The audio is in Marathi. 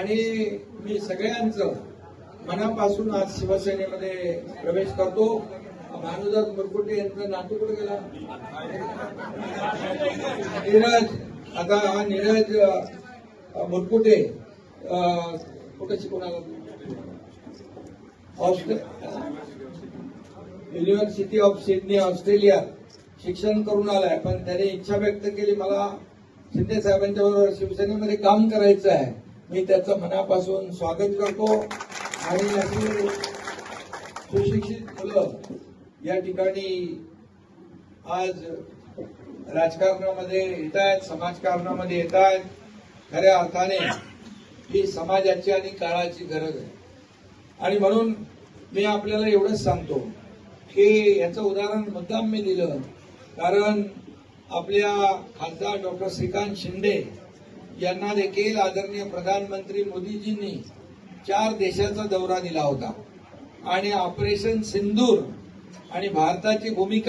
आणि मी सगळ्यांचं मनापासून आज शिवसेनेमध्ये प्रवेश करतो. भानुदास मुरकुटे यांचं नातू कुठे गेला? नीरज आता हा नीरज मुरकुटे कुठे शिकून आला ऑस्ट्रे युनिव्हर्सिटी ऑफ सिडनी ऑस्ट्रेलिया शिक्षण करून आलाय पण त्याने इच्छा व्यक्त केली मला शिंदे साहेबांच्या बरोबर शिवसेनेमध्ये काम करायचं आहे. मी त्याचं मनापासून स्वागत करतो. आणि सुशिक्षित मुलं या ठिकाणी आज राजकारणामध्ये येत आहेत समाजकारणामध्ये येत आहेत खऱ्या अर्थाने ही समाजाची आणि काळाची गरज आहे. आणि म्हणून मी आपल्याला एवढंच सांगतो की याचं उदाहरण मुद्दाम मी दिलं. कारण आपल्या खासदार डॉक्टर श्रीकांत शिंदे यांना देखील आदरणीय प्रधानमंत्री मोदीजींनी चार देशाचा दौरा दिला होता. आणि ऑपरेशन सिंदूर आणि भारताची भूमिका